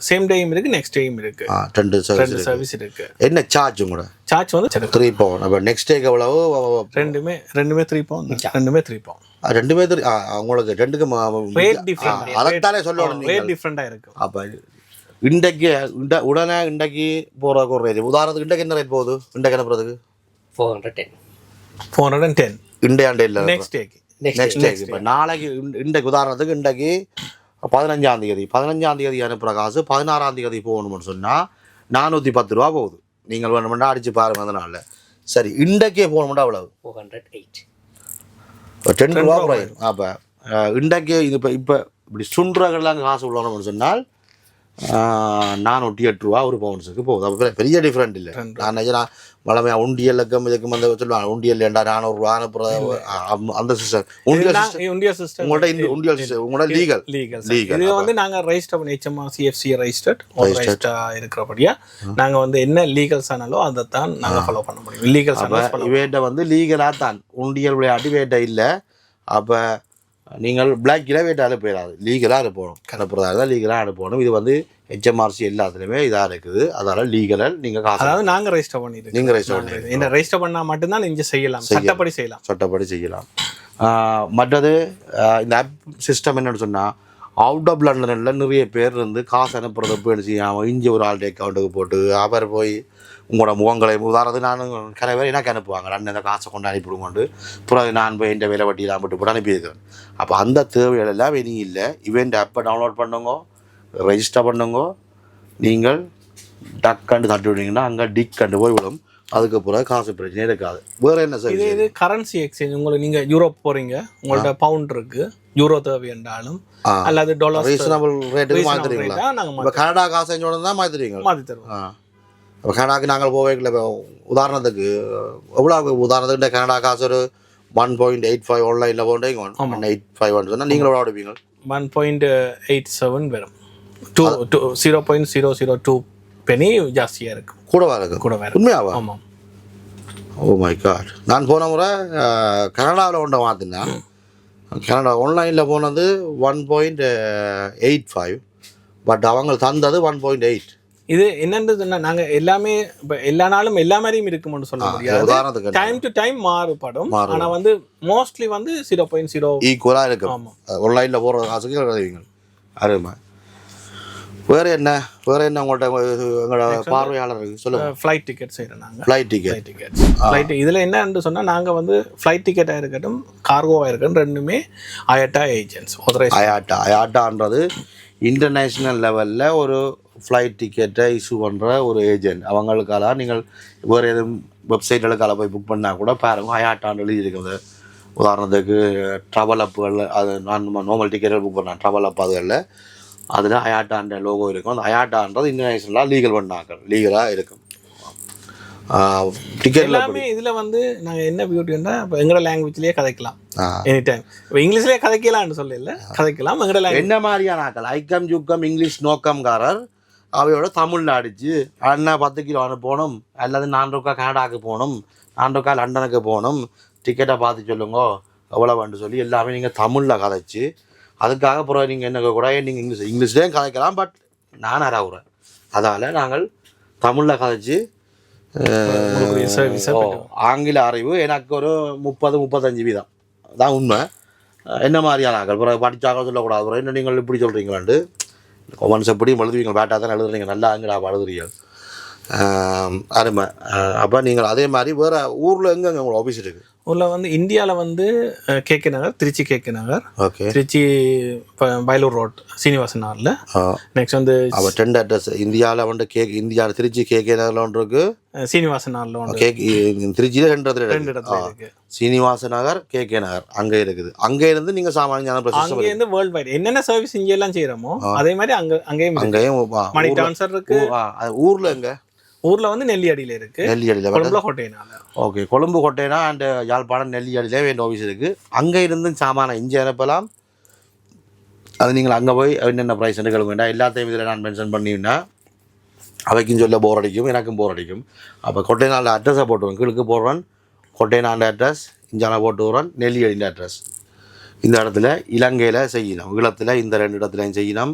சேம் டேயும் இருக்கு நெக்ஸ்ட் டேயும் இருக்கு. ரெண்டு ரெண்டு இருக்கு. சர்வீஸ் இருக்கு. என்ன சார்ஜ் கூட சார்ஜ் வந்து த்ரீ பவுன் அப்போ நெக்ஸ்ட் டேக்கு எவ்வளவு? ரெண்டுமே ரெண்டுமே த்ரீ பவுன் ரெண்டுமே த்ரீ பவுன் ரெண்டுமே த்ரீ ஆ, உங்களுக்கு ரெண்டுக்கு ம- ம- ரேட் டிஃப்ரெண்ட் அதைத்தானே சொல்லணும் ரேட் டிஃப்ரெண்டாக இருக்கும் அப்போ இன்றைக்கு இண்ட- உடனே இன்றைக்கு போகிறதுக்கு ஒரு ரேட் உதாரணத்துக்கு இன்றைக்கு என்ன ரேட் போகுது இன்றைக்கு அனுப்புறதுக்கு 410 ஃபோர் ஹண்ட்ரட் அண்ட் டென் இண்டையாண்டே இல்லை நெக்ஸ்ட் டேக்கு நெக்ஸ்ட் டேக்கு இப்போ நாளைக்கு இன்- இன்றைக்கு உதாரணத்துக்கு இன்றைக்கு பதினஞ்சாம் தேதி பதினஞ்சாம் தேதி அனுப்புகிற காசு பதினாறாம் தேதி போகணும்னு சொன்னால் நானூற்றி பத்து ரூபா போகுது நீங்கள் வேணுமெண்டா அடிச்சு பாருங்க அதனால சரி இன்றைக்கே போகணுமெண்டா அவ்வளவு 408 இப்போ டென் ரூபா குறையும் அப்போ இன்றைக்கு இது இப்போ இப்போ இப்படி சுண்டுறகெல்லாம் காசு உள்ளணும்னு சொன்னால் நானூற்றி எட்டு ரூபா ஒரு பவுன்ஸுக்கு போகுது. அப்போ பெரிய டிஃப்ரெண்ட் இல்லை. நான் நினைச்சேன் வளமையாக உண்டியலுக்கும் இதுக்கும் வந்து சொல்லுவாங்க. உண்டியல் ஏண்டா நானூறுரூவா அனுப்புறது அந்த சிஸ்டம் உண்டியல் இந்தியா சிஸ்டம் உங்கள்ட்ட இந்த உண்டியல் சிஸ்டம் உங்களோட லீகல் லீகல் Legal, இது வந்து நாங்க ரெஜிஸ்டர் பண்ணி ஹெச்எம்ஆர் சிஎஃப்சி ரெஜிஸ்டர்ட் ரெஜிஸ்டர் இருக்கிறபடியா நாங்க வந்து என்ன லீகல்ஸ் ஆனாலோ அதை தான் நாங்க ஃபாலோ பண்ண முடியும். ஆனா follow இவேட்ட வந்து லீகலாக தான். உண்டியல் விளையாட்டு வேட்ட இல்லை. அப்போ நீங்கள் பிளாக்கில் வேட்ட அனுப்பிடாது லீகலாக அனுப்பணும் அனுப்புறதா இருந்தால் லீகலாக அனுப்பணும் இது வந்து ஹெச்எம்ஆர்சி எல்லாத்துலேயுமே இதாக இருக்குது. அதனால் லீகலாக நீங்கள் காசு அதாவது நாங்க ரெஜிஸ்டர் பண்ணிருக்கோம் நீங்கள் ரெஜிஸ்டர் பண்ணி என்ன ரெஜிஸ்டர் பண்ணா மட்டும்தான் இங்க செய்யலாம். சட்டப்படி செய்யலாம். சட்டப்படி செய்யலாம். மற்றது இந்த ஆப் சிஸ்டம் என்னன்னு சொன்னால் அவுட் ஆஃப் லண்டனில் நிறைய பேர் இருந்து காசு அனுப்புறத போய் செய்யாமல் இஞ்சி ஒரு ஆல்டே அக்கௌண்ட்டுக்கு போட்டு அவர் போய் உங்களோட முகங்களை உதாரணத்துக்கு நான் நிறைய பேர் எனக்கு அனுப்புவாங்க. அண்ணன் இந்த காசை கொண்டு அனுப்பிவிடுங்கொண்டு பிறகு நான் போய் இந்த வேலை வட்டியெல்லாம் போட்டு போட்டு அனுப்பியிருக்கிறேன். அப்போ அந்த தேவைகள் எல்லாம் இனி இல்லை. இவன் ஆப்பை டவுன்லோட் பண்ணுங்க ரெஜிஸ்டர் பண்ணுங்க. நீங்கள் டக் கண்டு தட்டி விட்டீங்கன்னா அங்கே டிக் கண்டு போய் விடும் அதுக்கு பிறகு காசு பிரச்சனை இருக்காது. வேறு என்ன இது சர்வீஸ் இது கரன்சி எக்ஸ்சேஞ்ச் உங்களுக்கு நீங்க யூரோப் போறீங்க. உங்கள்ட்ட பவுண்ட் இருக்கு. யூரோ தேவை என்றாலும். அல்லது டாலர் ரீசனபிள் ரேட்டுக்கு இப்போ கனடா காசு தான் மாற்றிடுவீங்க மாத்தி தருவோம் கனடாக்கு நாங்கள் போவேக்கில் இப்போ உதாரணத்துக்கு எவ்வளோ உதாரணத்துக்கு கனடா காசு ஒரு ஒன் பாயிண்ட் எயிட் ஃபைவ் ஆன்லைனில் போன்றீங்க ஒன் எயிட் ஃபைவ் சொன்னால் நீங்கள் எவ்வளோ எடுப்பீங்க ஒன் பாயிண்ட் எயிட் செவன் வரும். Two two zero point zero zero two penny ஜாஸ்தியாக இருக்கும். கூடவா இருக்கு கூட வேற. உண்மையாவா? ஆமாம். ஓ மை காட் நான் போன முறை கனடாவில் ஒன்றை மாற்றினேன் கனடா ஆன்லைனில் போனது one point eight five but அவங்க தந்தது ஒன் பாயிண்ட் எயிட் இது என்னன்னு சொன்னா நாங்க எல்லாமே இப்ப எல்லா நாளும் எல்லா மாதிரியும் இருக்கும்னு சொல்ல முடியாது. டைம் டு டைம் மாறுபடும். ஆனா வந்து மோஸ்ட்லி வந்து ஜீரோ பாயிண்ட் ஜீரோ ஈக்குவலாக இருக்கும். ஆமா. ஆன்லைனில் போடுற காசுக்கு அருமை. வேறு என்ன? வேறு என்ன உங்கள்கிட்ட எங்களோட பார்வையாளருக்கு சொல்லுங்க. ஃப்ளைட் டிக்கெட் செய்கிறோம் நாங்க. ஃப்ளைட் டிக்கெட் டிக்கெட்ஸ் ஃப்ளைட் இதில் என்னன்னு சொன்னா நாங்க வந்து ஃப்ளைட் டிக்கெட்டாக இருக்கட்டும் கார்கோவாக இருக்கட்டும் ரெண்டுமே அயட்டா ஏஜென்ட்ஸ் ஆதரைஸ் அயாட்டா அயாட்டான்றது இன்டர்நேஷ்னல் லெவலில் ஒரு ஃப்ளைட் டிக்கெட்டை இஷ்யூ பண்ணுற ஒரு ஏஜென்ட் அவங்களுக்கால நீங்கள் வேறு எதுவும் வெப்சைட்டுகளுக்கால போய் புக் பண்ணால் கூட பாருங்க. அயாட்டான்னு எழுதியிருக்குது உதாரணத்துக்கு ட்ரவல் அப்புகள் அது நான் நார்மல் டிக்கெட் புக் பண்ணேன் ட்ரவல் அப் அதுகளில் அதில் அயாட்டான்ற லோகோ இருக்கும். அந்த அயாட்டான்றது இன்டர்நேஷ்னலாக லீகல் பண்ணாக்கள் லீகலாக இருக்கும். டிக்கெட்டில் எல்லாமே இதுல வந்து நாங்க என்ன பியூட்டின்னா இப்போ எங்களோட லாங்குவேஜ்லயே கதைக்கலாம். எனி டைம் இப்போ இங்கிலீஷ்லயே கதைக்கலாம்னு சொல்லல. கதைக்கலாம் எங்களோட என்ன மாதிரியான ஆக்கள் ஐக்கம் ஜுக்கம் இங்கிலீஷ் நோக்கம்காரர் அவையோட தமிழில் அடித்து அண்ணா பத்து கிலோ அனுப்பணும் அல்லது நான் ரூபா கனடாக்கு போகணும். நான் ரூபா லண்டனுக்கு போகணும். டிக்கெட்டை பார்த்து சொல்லுங்க. எவ்வளோன்னு சொல்லி எல்லாமே நீங்கள் தமிழில் கதைச்சு. அதுக்காக பிறகு நீங்கள் என்ன கூட நீங்கள் இங்கிலீஷ் இங்கிலீஷ்லேயும் கதைக்கலாம் பட் நான் அறாவுறேன் அதால் நாங்கள் தமிழில் கதைச்சு ஆங்கில அறிவு எனக்கு ஒரு முப்பது முப்பத்தஞ்சு வீதம். தான் உண்மை. என்ன மாதிரியான ஆக்கள்? பிறகு படித்தாங்க சொல்லக்கூடாது. பிறகு என்ன நீங்கள் இப்படி சொல்கிறீங்களாண்டு கொமன்ஸ் எப்படியும் எழுதுவீங்க. பேட்டாக தான் எழுதுறீங்க. நல்லா அங்கடா எழுதுறீங்க அருமை. அப்போ நீங்கள் அதே மாதிரி வேறு ஊரில் எங்கெங்க உங்களோட ஆஃபீஸ் இருக்குது உள்ள வந்து இந்தியாவில் வந்து KK Nagar Trichy KK Nagar. Okay. Trichy Vayalur road Srinivasan நகரில் நெக்ஸ்ட் வந்து அப்போ டென்ட் அட்ரஸ் இந்தியாவில் வந்து கேக் இந்தியாவில் திருச்சி கேகே நகரில் ஒன்று இருக்கு. சீனிவாசன் நகரில் ஒன்று கேக் திருச்சியில் ரெண்டு இடத்துல ரெண்டு இடத்துல இருக்கு. சீனிவாச நகர் கேகே நகர். அங்கே இருக்குது. அங்கே இருந்து நீங்கள் சாமானியான பிரசிஸ்டம் அங்கேருந்து வேர்ல்ட் வைட் என்னென்ன சர்வீஸ் இங்கே எல்லாம் செய்யறோமோ அதே மாதிரி அங்க அங்கேயும் அங்கேயும் மணி ட்ரான்ஸ்ஃபர் இருக்கு. ஊர்ல எங்க? ஊர்ல வந்து நெல்லியடியில இருக்கு. நெல்லியடியில் கொழும்புல ஹோட்டேனால ஓகே கொழும்பு கோட்டைனா அண்ட் யாழ்ப்பாணம் நெல்லியடியிலே வேண்டிய ஆஃபீஸ் இருக்கு. அங்கே இருந்து சாமான இஞ்சி அனுப்பலாம். அது நீங்கள் அங்கே போய் என்னென்ன ப்ரைஸ் கேட்க வேண்டாம் எல்லாத்தையும் இதில் நான் மென்ஷன் பண்ணிவிட்டா அவைக்கும் சொல்ல போர் அடிக்கும் எனக்கும் போர் அடிக்கும். அப்போ கொட்டைநாள் அட்ரஸை போட்டுருவேன். கீழுக்கு போடுறேன். கொட்டைநாள் அட்ரஸ் இஞ்சான போட்டு விடுறேன். நெல்லியடியின் அட்ரஸ் இந்த இடத்துல இலங்கையில் செய்யணும் ஈழத்தில் இந்த ரெண்டு இடத்துலையும் செய்யணும்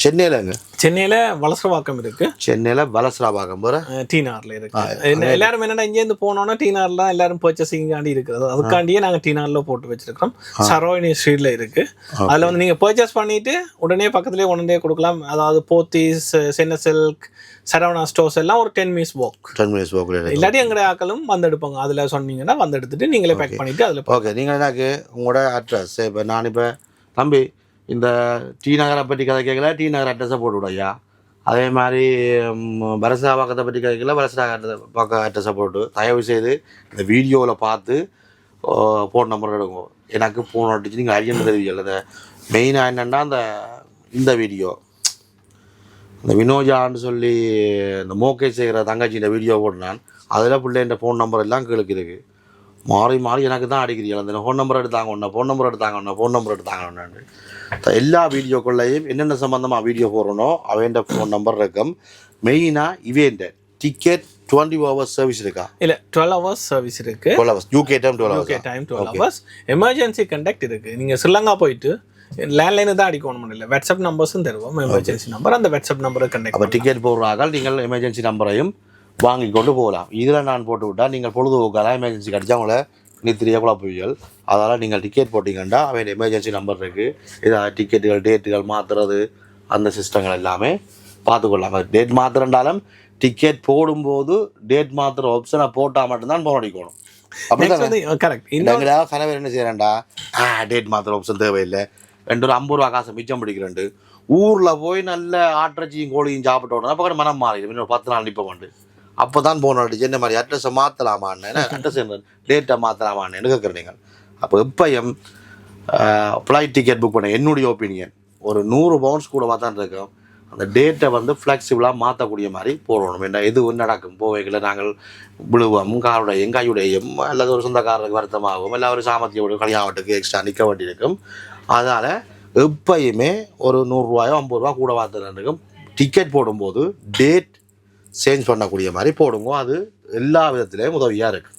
சென்னையில் எங்க? சென்னையில வலசரவாக்கம் இருக்கு. சென்னையில் வலசராபாகம் போகிற அஹ், டி நகர்ல இருக்கு எல்லாரும் என்னடா இங்க இருந்து போனோம்னா டி நகர்ல எல்லாரும் பர்ச்சேசிங்காண்டி இருக்குது அதுக்காண்டியே நாங்க டி நகர்ல போட்டு வச்சிருக்கோம் சரோயினி ஸ்ட்ரீட்ல இருக்கு. அதுல வந்து நீங்க பர்ச்சேஸ் பண்ணிட்டு உடனே பக்கத்துலயே உடனே கொடுக்கலாம். அதாவது போத்தீஸ் சென்ன சில்க் சரவணா ஸ்டோர்ஸ் எல்லாம் ஒரு ten minutes walk ten minutes போக்குள்ள இல்லாட்டி எங்களுடைய ஆக்களும் வந்து எடுப்பாங்க. அதுல சொன்னீங்கன்னா வந்து எடுத்துட்டு நீங்களே பேக் பண்ணிட்டு அதுல ஓகே நீங்கள் எனக்கு உங்களோட அட்ரஸ் இப்போ நான் இப்போ தம்பி இந்த டி நகரை பற்றி கதை கேட்கல டி நகர் அட்ரஸை போட்டு ஐயா. அதே மாதிரி பரசா பக்கத்தை பற்றி கேட்கல பரசா பக்கம் அட்ரஸை போட்டு தயவு செய்து இந்த வீடியோவில் பார்த்து ஃபோன் நம்பர் எடுங்க. எனக்கு ஃபோன் அடிச்சு நீங்கள் அறியணும் தெரிவிக்கல இந்த மெயினாக என்னென்னா அந்த இந்த வீடியோ. இந்த வினோஜான்னு சொல்லி இந்த மோகே செய்கிற தங்கச்சியின் வீடியோ வீடியோ போட்டுனான் அதில் பிள்ளைன்ற ஃபோன் நம்பர் எல்லாம் கேளுக்கு இருக்குது மாறி மாறி எனக்கு தான் அடிக்கிறீங்க அந்த ஃபோன் நம்பர் எடுத்தாங்க ஒன்று ஃபோன் நம்பர் எடுத்தாங்க ஒன்று ஃபோன் நம்பர் எடுத்தாங்க ஒன்று எல்லா வீடியோக்குள்ளேயும் என்னென்ன சம்மந்தமாக வீடியோ போடுறனோ அவன் ஃபோன் நம்பர் இருக்கும். மெயினாக இவேண்ட டிக்கெட் டுவெண்ட்டி ஹவர்ஸ் சர்வீஸ் இருக்கா? இல்ல டுவெல் ஹவர்ஸ் சர்வீஸ் இருக்கு. Twelve hours UK time twelve hours time twelve hours emergency contact இருக்கு. நீங்க ஸ்ரீலங்கா போயிட்டு லேண்ட்லைனு தான் அடிக்கணும் இல்லை. வாட்ஸ்அப் நம்பர்ஸும் தருவோம். எமர்ஜென்சி நம்பர் அந்த வாட்ஸ்அப் நம்பரை கண்டக்ட் அப்போ டிக்கெட் போடுறாங்க நீங்கள் எமர்ஜென்சி நம்பரையும் வாங்கி கொண்டு போகலாம். இதில் நான் போட்டு விட்டால் நீங்கள் பொழுதுபோக்காக எமர்ஜென்சி கிடச்சா உங்களை நித்திரியாக குழப்புவீர்கள் அதனால் நீங்கள் டிக்கெட் போட்டிங்கன்னா அவன் எமர்ஜென்சி நம்பர் இருக்குது இதாக டிக்கெட்டுகள் டேட்டுகள் மாற்றுறது அந்த சிஸ்டங்கள் எல்லாமே பார்த்துக்கொள்ளலாம். டேட் மாத்திரண்டாலும் டிக்கெட் போடும்போது டேட் மாத்திர ஆப்ஷனை போட்டால் மட்டும்தான் போன் அடிக்கணும். அப்படி நெக்ஸ்ட் வந்து கரெக்ட் இன்னும் எங்கடா கணவர் என்ன செய்யறேன்டா? ஆ டேட் மாத்திர ஆப்ஷன் தேவையில்லை. ரெண்டு ஒரு ஐம்பது ரூபா காசை மிச்சம் பிடிக்கிறேன்ட்டு. ஊரில் போய் நல்ல ஆட்டிறச்சியும் கோழியும் சாப்பிட்ட உடனே பக்கம் மனம் மாறிடும். இன்னும் பத்து நாள் நிற்ப மாட்டு அப்போ தான் போன அடிச்சு என்ன? மாதிரி அட்ரஸை மாற்றலாமான்னு அட்ரஸ் டேட்டை மாற்றலாமான்னு கேட்குறேன் நீங்கள்? அப்போ எப்பயும் ஃப்ளைட் டிக்கெட் புக் பண்ண என்னுடைய ஒப்பீனியன் ஒரு நூறு பவுன்ஸ் கூட தான் இருக்கும். அந்த டேட்டை வந்து ஃப்ளெக்சிபிளாக மாற்றக்கூடிய மாதிரி போடணும். என்ன எது நடக்கும் போவைகளை நாங்கள் விழுவோம் காருடையும் கையுடையும் அல்லது ஒரு சொந்தக்காரருக்கு வருத்தமாகும் இல்லை ஒரு சாமர்த்தியோட கல்யாணத்துக்கு எக்ஸ்ட்ரா நிற்க வேண்டியிருக்கும் அதனால் எப்பயுமே ஒரு நூறுரூவாயோ ஐம்பது ரூபா கூட வார்த்தை டிக்கெட் போடும்போது டேட் சேஞ்ச் பண்ணக்கூடிய மாதிரி போடுங்க. அது எல்லா விதத்திலையும் உதவியாக இருக்குது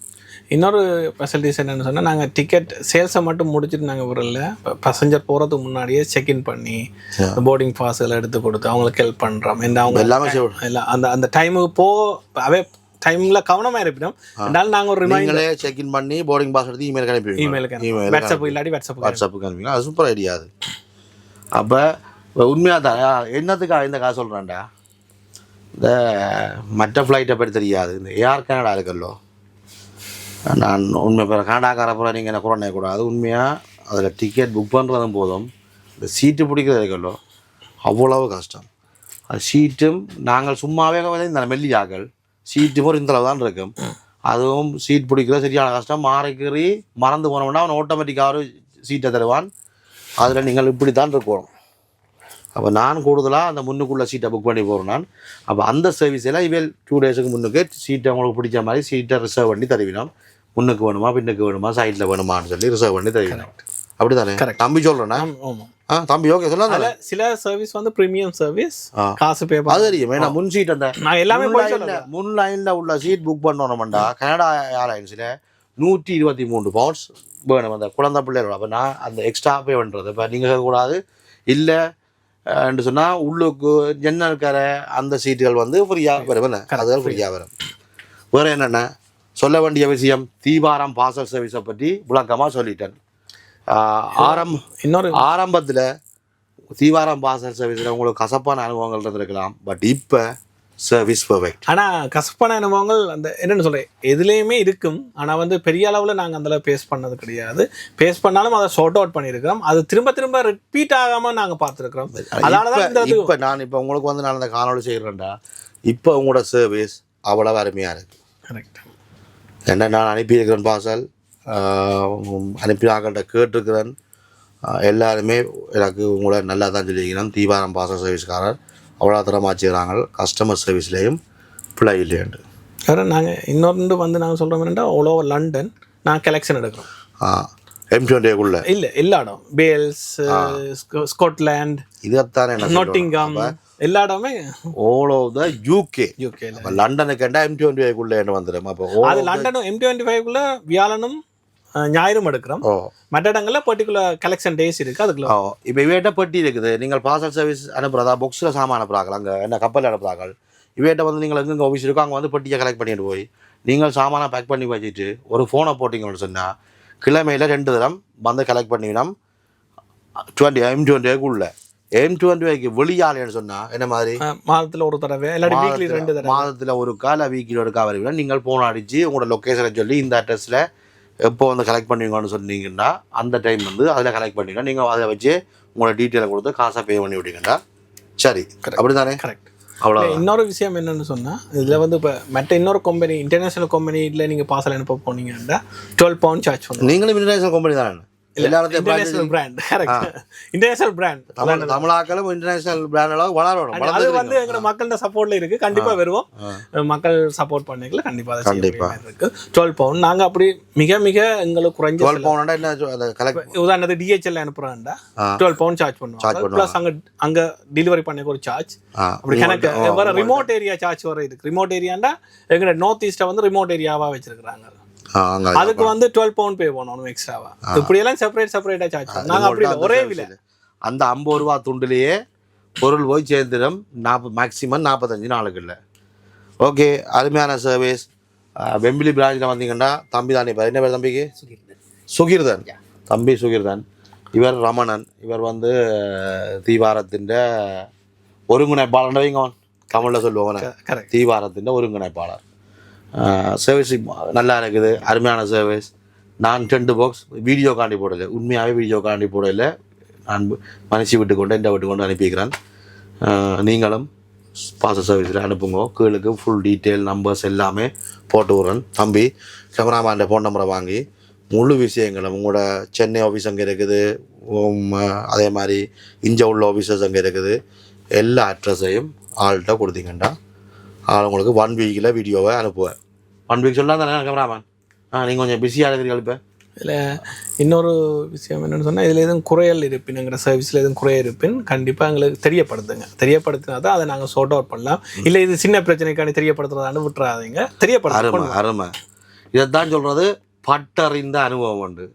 இன்னொரு ஃபெசிலிட்டிஸ் என்னன்னு சொன்னா நாங்க டிக்கெட் சேல்ஸை மட்டும் முடிச்சுட்டு நாங்க வரல பசஞ்சர் போறதுக்கு முன்னாடியே செக்இன் பண்ணி போர்டிங் பாஸ் எல்லாம் எடுத்து கொடுத்து அவங்களுக்கு ஹெல்ப் பண்றோம். இந்த அவங்க எல்லாமே. எல்லாம் அந்த அந்த டைமுக்கு போ அவே டைம்ல கவனமா இருப்பிடும் அதனால நாங்க ஒரு ரிமைண்டர் நீங்களே செக்இன் பண்ணி போர்டிங் பாஸ் எடுத்து இமெயில் இமெயிலுக்கு இமெயில் வாட்ஸ்அப் இல்லாட்டி வாட்ஸ்அப் வாட்ஸ்அப்புக்கு அனுப்பிங்க அது சூப்பர் ஐடியா அது. அப்போ உண்மையாக தான் என்னத்துக்காக இந்த காசு சொல்கிறேன்டா இந்த மற்ற ஃப்ளைட்டை பற்றி தெரியாது. இந்த ஏஆர் கனடா இருக்குல்லோ. நான் உண்மை இப்போ கனடாக்கார பிற நீங்கள் என்ன கூட. கூடாது உண்மையாக அதில் டிக்கெட் புக் பண்ணுறதும் போதும். இந்த சீட்டு பிடிக்கிறது இருக்குல்லோ. அவ்வளவு கஷ்டம். அது சீட்டும் நாங்கள் சும்மாவே இந்த மெல்லியாக்கள் சீட்டு ஒரு இந்தளவு தான் இருக்கும். அதுவும் சீட் பிடிக்கிறது சரியான கஷ்டம். மாறிக்கறி மறந்து போனோம்னா அவன் ஆட்டோமேட்டிக்காக சீட்டை தருவான். அதில் நீங்கள் இப்படி தான் இருக்கணும். அப்போ நான் கூடுதலாக அந்த முன்னுக்குள்ள சீட்டை புக் பண்ணி போகிறேன் நான். அப்போ அந்த சர்வீஸில் இவள் டூ டேஸுக்கு முன்னுக்கு சீட்டை உங்களுக்கு பிடிச்ச மாதிரி சீட்டை ரிசர்வ் பண்ணி தருவினோம் முன்னுக்கு வேணுமா பின்னுக்கு வேணுமா சைடில் வேணுமான்னு சொல்லி ரிசர்வ் பண்ணி தருவினோம் அப்படி தானே. தம்பி சொல்கிறேன்னா ஆ தம்பி ஓகே சொல்லாத சில சர்வீஸ் வந்து பிரீமியம் சர்வீஸ். காசு பே அது தெரியும். ஏன்னா முன் சீட் அந்த நான் எல்லாமே முன் லைனில் உள்ள சீட் புக் பண்ணணும்டா. கனடா ஏர்லைன்ஸில் நூற்றி இருபத்தி மூணு பவுண்ட்ஸ் வேணும் அந்த குழந்தை பிள்ளைகளோட அப்போ நான் அந்த எக்ஸ்ட்ரா பே பண்ணுறது இப்போ நீங்கள் கூடாது இல்லை என்று சொன்னால் உள்ளுக்கு ஜன்னல் இருக்கிற அந்த சீட்டுகள் வந்து ஃப்ரீயாக வரும் அதுகள் ஃப்ரீயாக வரும். வேறு என்னென்ன? சொல்ல வேண்டிய விஷயம் தீவாரம் பார்சல் சர்வீஸை பற்றி விளக்கமாக சொல்லிட்டேன். ஆரம் இன்னொரு ஆரம்பத்தில் தீவாரம் பார்சல் சர்வீஸில் உங்களுக்கு கசப்பான அனுபவங்கள் இருந்திருக்கலாம். பட் இப்போ சர்வீஸ் பர்ஃபெக்ட் ஆனால் கசப்பான அனுபவங்கள் அந்த என்னென்னு சொல்கிறேன் எதுலேயுமே இருக்கும். ஆனால் வந்து பெரிய அளவில் நாங்கள் அந்த பேஸ் பண்ணது கிடையாது. பேஸ் பண்ணாலும் அதை ஷார்ட் அவுட் பண்ணியிருக்கிறோம். அது திரும்ப திரும்ப ரிப்பீட் ஆகாமல் நாங்கள் பார்த்துருக்குறோம். அதனால தான் இந்த இப்போ நான் இப்போ உங்களுக்கு வந்து நான் இந்த காணொளி செய்கிறேன்டா. இப்போ உங்களோட சர்வீஸ் அவ்வளவு அருமையாக இருக்கு. கரெக்ட் என்ன நான் அனுப்பியிருக்கிறேன் பாசல் அனுப்பினாங்கள்ட்ட கேட்டிருக்கிறேன். எல்லாருமே எனக்கு உங்களை நல்லா தான் சொல்லியிருக்கிறேன் தீபாரம் பாசல் சர்வீஸ்காரர் அவ்வளோ தரமாக செய்கிறாங்க கஸ்டமர் சர்வீஸ்லேயும் பிள்ளை இல்லையண்டு வேறு நாங்கள் இன்னொன்று வந்து நாங்கள் சொல்கிறோம் என்னென்னா all over லண்டன் நான் கலெக்ஷன் எடுக்கிறோம். எம் டுவெண்ட்டிக்குள்ளே இல்லை எல்லா இடம். பேல்ஸ் ஸ்காட்லாண்ட் இதைத்தானே நோட்டிங்காம் எல்லா இடமே ஓல் ஆஃப் த யூகே யூகேல அப்போ லண்டனுக்குண்டா எம் டுவெண்ட்டிக்குள்ளே வந்துடும்? அப்போ அது லண்டனும் எம் டுவெண்ட்டி ஃபைவ்க்குள்ள வியாழனும் ஞாயிறும் எடுக்கிறோம். மற்ற இடங்களில் பர்டிகுலர் கலெக்ஷன் டேஸ் இருக்குது அதுக்குள்ள இப்போ இவையிட்ட பெட்டி இருக்குது. நீங்கள் பார்சல் சர்வீஸ் அனுப்புறதா புக்ஸில் சாமான் அனுப்புறாங்க அங்கே என்ன கப்பல் அனுப்புறாங்க? இவையிட்ட வந்து நீங்கள் எங்கெங்கே ஆஃபீஸ் இருக்கோ அங்கே வந்து பெட்டியை கலெக்ட் பண்ணிட்டு போய் நீங்கள் சாமானை பேக் பண்ணி வச்சுட்டு ஒரு ஃபோனை போட்டிங்கன்னு சொன்னால் கிழமையில் ரெண்டு தரம் வந்து கலெக்ட் பண்ணிவிடும் டுவெண்ட்டி எம் டுவெண்ட்டிக்குள்ள எம் டுவெண்ட்டி வெளியாளேன்னு சொன்னால் என்ன மாதிரி? மாதத்துல ஒரு தடவை இல்லாட்டி வீக்லி ரெண்டு தடவை. மாதத்தில் ஒரு கால வீக்கில் ஒரு கா வருவீங்க நீங்கள் ஃபோன் அடித்து உங்களோட லொக்கேஷனை சொல்லி இந்த அட்ரஸில் எப்போ வந்து கலெக்ட் பண்ணுவீங்கன்னு சொன்னீங்கன்னா அந்த டைம் வந்து அதில் கலெக்ட் பண்ணுவீங்க நீங்கள் அதை வச்சு உங்களோட டீட்டெயிலை கொடுத்து காசை பே பண்ணி விட்டீங்கன்னா சரி அப்படி தானே கரெக்ட் அவ்வளோ இன்னொரு விஷயம் என்னன்னு சொன்னா இதுல வந்து இப்போ மற்ற இன்னொரு கம்பெனி இன்டர்நேஷனல் கம்பெனியில் நீங்க பார்சல் அனுப்ப போனீங்கன்னா டுவெல் பவுண்ட் சார்ஜ் பண்ணுவோம் நீங்களும் இன்டர்நேஷனல் கம்பெனி தானே? International brand correct international brand தமிழாக்களும் பிராண்டெல்லாம் வளரணும் அது வந்து மக்களோட சப்போர்ட்ல இருக்கு கண்டிப்பா வருவோம் மக்கள் சப்போர்ட் பண்ணிக்கல கண்டிப்பா அதை கண்டிப்பா. கண்டிப்பா இருக்கு டுவெல் பவுண்ட் நாங்க அப்படி மிக மிக எங்களுக்கு குறைஞ்ச டுவெல் பவுண்டா என்ன உதாரணத்துக்கு டிஹெச்எல் அனுப்புறாண்டா. டுவெல் பவுண்ட் சார்ஜ் பண்ணுவாங்க. ப்ளஸ் அங்க அங்க டெலிவரி பண்ண ஒரு சார்ஜ் அப்படி கணக்கு வர ரிமோட் ஏரியா சார்ஜ் வர இருக்கு ரிமோட் ஏரியாண்டா எங்க நார்த் ஈஸ்ட்டை வந்து ரிமோட் ஏரியாவா வச்சிருக்காங்க அதுக்கு வந்து டுவெல் பவுண்ட் பே பண்ணணும் எக்ஸ்ட்ராவா இப்படி எல்லாம் செப்பரேட் செப்பரேட்டா சார்ஜ் நாங்க அப்படி ஒரே விலை. அந்த ஐம்பது ரூபா துண்டுலேயே பொருள் போய் சேர்ந்துடும். நாற்பது மேக்ஸிமம் நாற்பத்தஞ்சு நாளுக்குள்ள ஓகே அருமையான சர்வீஸ் வெம்பிலி பிரான்ச்சில் வந்தீங்கன்னா தம்பி தானே பேர் என்ன பேர் தம்பிக்கு? சுகிர்தன். தம்பி சுகிர்தன். இவர் ரமணன். இவர் வந்து தீவாரத்தின் ஒருங்கிணைப்பாளர். வைங்க தமிழில் சொல்லுவாங்க கரெக்ட் தீவாரத்தின் ஒருங்கிணைப்பாளர். சர்வீஸ் நல்லா இருக்குது அருமையான சர்வீஸ் நான் ரெண்டு பாக்ஸ் வீடியோ காண்டி போடலை. உண்மையாகவே வீடியோ காண்டி போடலை. நான் மனுஷி விட்டு கொண்டு இந்த விட்டு கொண்டு அனுப்பிக்கிறேன் நீங்களும் பாச சர்வீஸில் அனுப்புங்க. கீழுக்கு ஃபுல் டீட்டெயில் நம்பர்ஸ் எல்லாமே போட்டு விட்றேன். தம்பி கேமராமேன் ஃபோன் நம்பரை வாங்கி முழு விஷயங்களும் உங்களோட சென்னை ஆஃபீஸ் அங்கே இருக்குது அதே மாதிரி இங்கே உள்ள ஆஃபீஸர்ஸ் அங்கே இருக்குது எல்லா அட்ரஸையும் ஆள்கிட்ட கொடுத்தீங்கண்டா ஆள் உங்களுக்கு ஒன் வீக்கில் வீடியோவை அனுப்புவேன். ஒன் வீக் சொன்னால் தானே கேமராமேன் ஆ நீங்கள் கொஞ்சம் பிஸியாக இருக்கிறீங்க இப்போ இதில் இன்னொரு விஷயம் என்னன்னு சொன்னால் இதில் எதுவும் குறையல் இருப்பினுங்கிற சர்வீஸில் எதுவும் குறை இருப்பின் கண்டிப்பாக எங்களுக்கு தெரியப்படுத்துங்க. தெரியப்படுத்தினா தான் அதை நாங்கள் சார்ட் அவுட் பண்ணலாம். இல்லை இது சின்ன பிரச்சனைக்காண்டி தெரியப்படுத்துறதான்னு விட்டுறாதீங்க. அருமை தெரியப்படுத்த அருமை. இதைத்தான் சொல்கிறது பட்டறிந்த அனுபவம் உண்டு.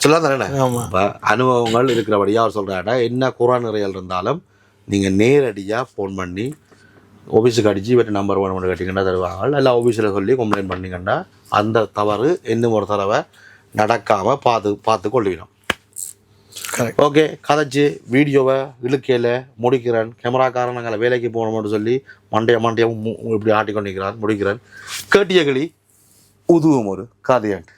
சொல்லலாம் தானே ஆமாம் இப்போ அனுபவங்கள் இருக்கிறபடியாக அவர் சொல்கிறாடா என்ன குறை நிறையல் இருந்தாலும் நீங்கள் நேரடியாக ஃபோன் பண்ணி ஆஃபீஸுக்கு அடித்து இவற்றை நம்பர் ஒன் பண்ணி கேட்டிங்கன்னா தருவாங்க இல்லை ஆஃபீஸில் சொல்லி கம்ப்ளைண்ட் பண்ணிங்கன்னா அந்த தவறு இன்னும் ஒரு தடவை நடக்காமல் பார்த்து பார்த்து கொள்ளிடும் ஓகே கதைச்சு வீடியோவை இழுக்கையில் முடிக்கிறேன். கேமராக்காரன் நாங்கள் வேலைக்கு போகணும்னு சொல்லி மண்டைய மண்டைய இப்படி ஆட்டிக்கொண்டிருக்கிறான் முடிக்கிறேன் கேட்டிய கிளி உதுவும் ஒரு கதையாண்டு